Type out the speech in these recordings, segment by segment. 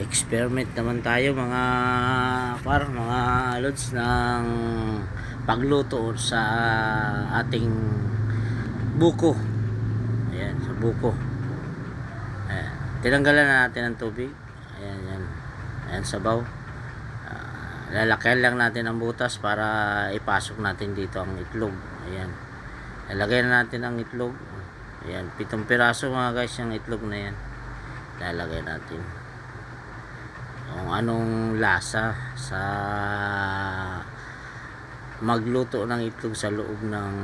experiment naman tayo mga par mga lods ng pagluto sa ating buko. Ayan sa buko. Ayan. tinanggalan na natin ang tubig. Ayan yan ayan sabaw. Ah, lalakyan lang natin ang butas para ipasok natin dito ang itlog. Ayan. Lalagay na natin ang itlog. Ayan pitong piraso mga guys yung itlog na yan. Lalagay natin kung anong lasa sa magluto ng itlog sa loob ng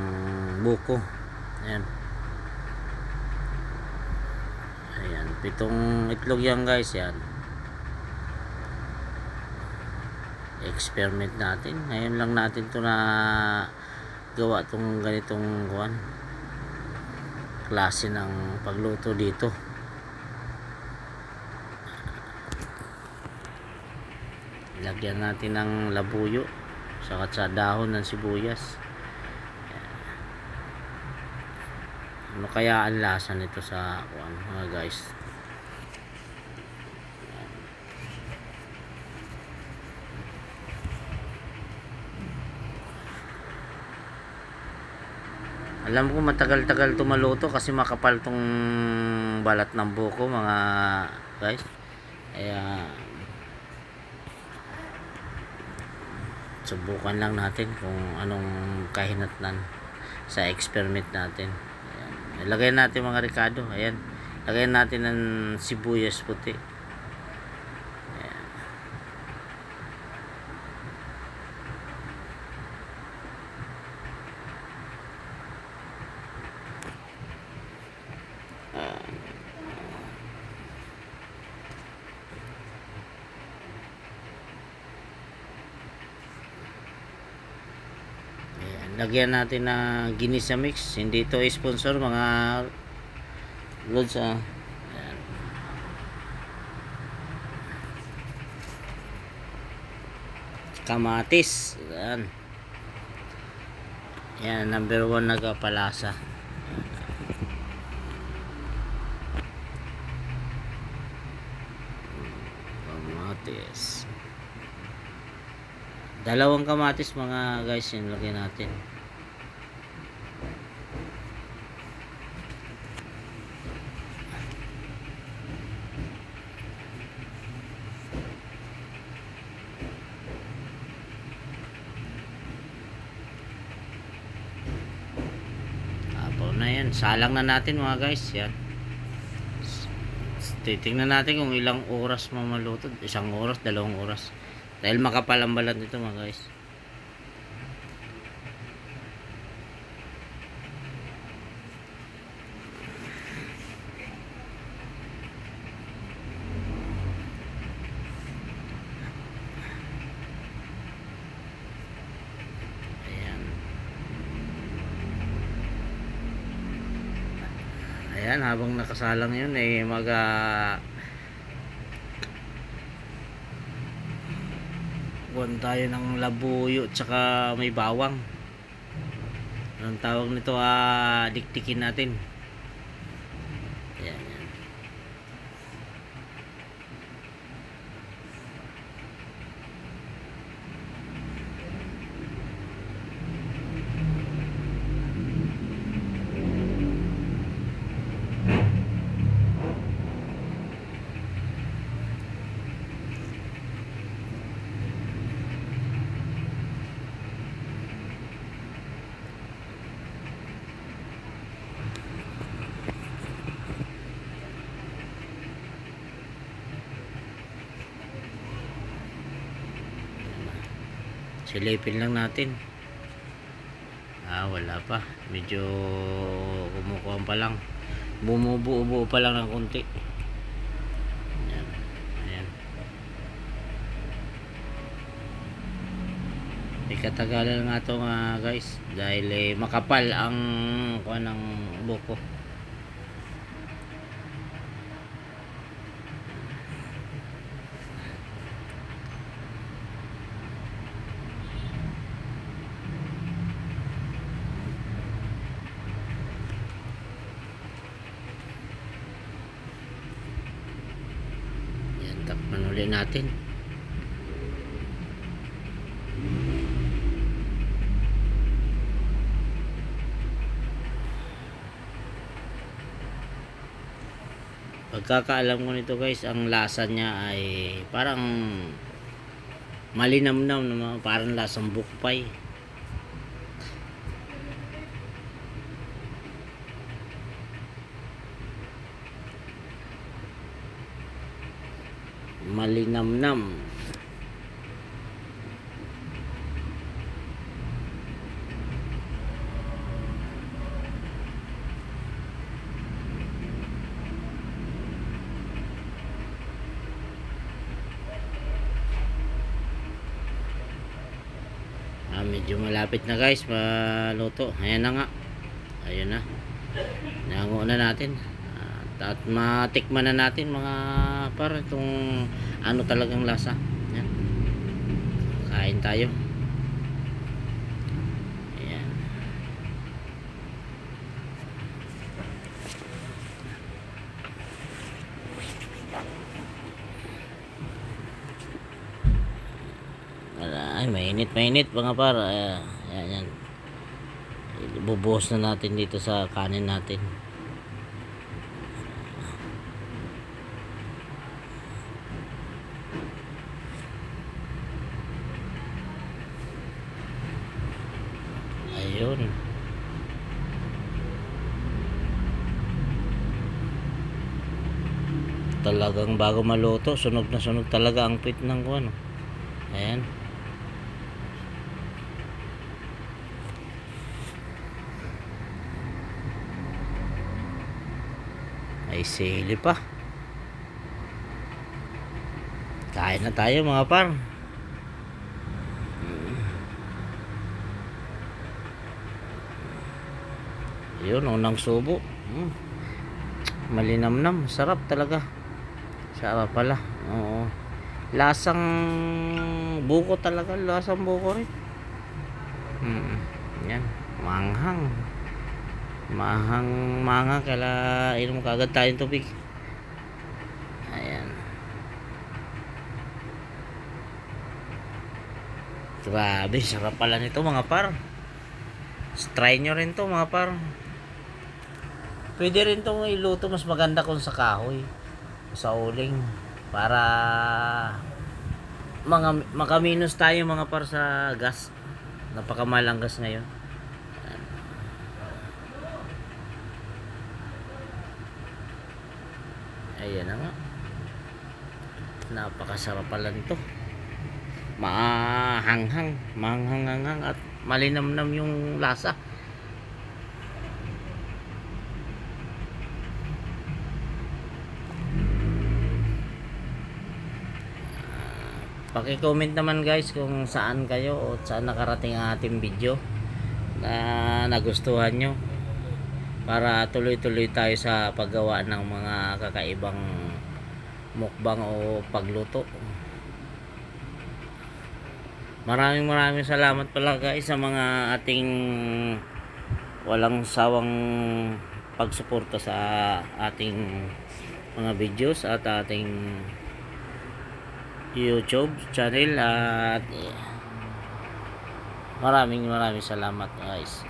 buko. Ayan. Ayan. Pitong itlog yan guys yan. Experiment natin. Ngayon lang natin to na gawa tong ganitong kuan klase ng pagluto dito lagyan natin ng labuyo saka sa dahon ng sibuyas. Ano kaya ang lasa nito sa kuan mga guys? Alam ko matagal-tagal tumaluto kasi makapal tong balat ng buko mga guys. Kaya subukan lang natin kung anong kahinatnan sa experiment natin. Ayan. ilagay natin mga ricado ayan. Lagay natin ng sibuyas puti ayan. Ayan, lagyan natin na ginisa mix. Hindi ito sponsor mga loads ah. Kamatis. Ayan. Yan, number one nagapalasa. Kamatis. Dalawang kamatis mga guys yung lagyan natin. Apo na yan. Salang na natin mga guys. Yan. Titingnan natin kung ilang oras mamaluto. Isang oras, dalawang oras. Dahil makapal ang balat nito mga guys. Ayan. Ayan, habang nakasalang yun eh mag ah, Kuhan tayo ng labuyo tsaka may bawang. Anong tawag nito? Ah, diktikin natin. Ayan, yan. Silipin lang natin. Ah, wala pa. Medyo kumukuha pa lang. Bumubuo-buo pa lang ng konti. Ayan. Ayan. May katagalan nga to nga guys. Dahil eh, makapal ang kuha ng buko. Yan, tap Manuli natin. Pagkakaalam ko nito guys, ang lasa niya ay parang malinamnam naman, parang lasang bukpay. Malinamnam. Ah, medyo malapit na guys, maluto. Ayan na nga. Ayun na. Nango na natin. At matikman na natin mga para itong ano talagang lasa. Yan. Kain tayo. Ayan. Ay mainit mainit mga par. Ayan, ayan, yan. Bubuhos na natin dito sa kanin natin. Ayun. Talagang bago maluto, sunog na sunog talaga ang pit ng kuwan. oh. Ayan. Ay sili pa. Kain na tayo mga par. Yun, unang subo. Mm. Malinamnam, sarap talaga. Sarap pala. Oo. Lasang buko talaga, lasang buko rin. Mm. Yan, manghang. Mahang manga kala inom kagad tayong tubig. Ayan. Grabe, sarap pala nito mga par. Try nyo rin to mga par. Pwede rin itong iluto mas maganda kung sa kahoy. Sa uling. Para mga makaminos tayo mga par sa gas. Napakamahal ang gas ngayon. Ayan na nga. Napakasarap pala nito. Mahanghang, mahanghang at malinamnam yung lasa. Paki-comment naman guys kung saan kayo o saan nakarating ang ating video na nagustuhan nyo para tuloy-tuloy tayo sa paggawa ng mga kakaibang mukbang o pagluto. Maraming maraming salamat pala guys sa mga ating walang sawang pagsuporta sa ating mga videos at ating YouTube channel at maraming maraming salamat guys.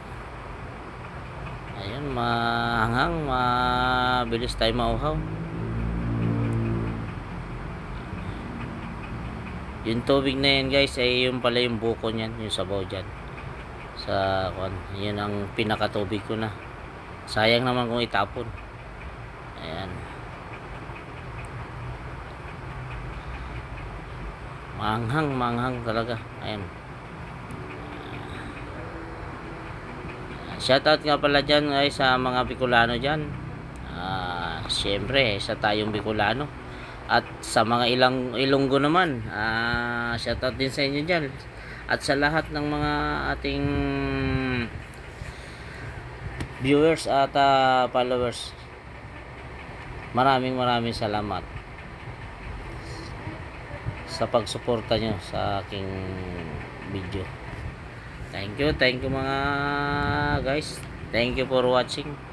Ayun, mahanghang, mabilis tayo mauhaw. Yung tubig na yan guys, ay yung pala yung buko niyan, yung sabaw dyan. Sa, kwan, yun ang pinakatubig ko na. Sayang naman kung itapon. Ayan. Manghang, manghang talaga. Ayan. Shoutout nga pala dyan ay sa mga Bicolano dyan. Ah, Siyempre, sa tayong Bicolano. At sa mga ilang Ilonggo naman, ah, shoutout din sa inyo dyan. At sa lahat ng mga ating viewers at ah, followers. Maraming maraming salamat sa pagsuporta nyo sa aking video. Thank you, thank you mga guys. Thank you for watching.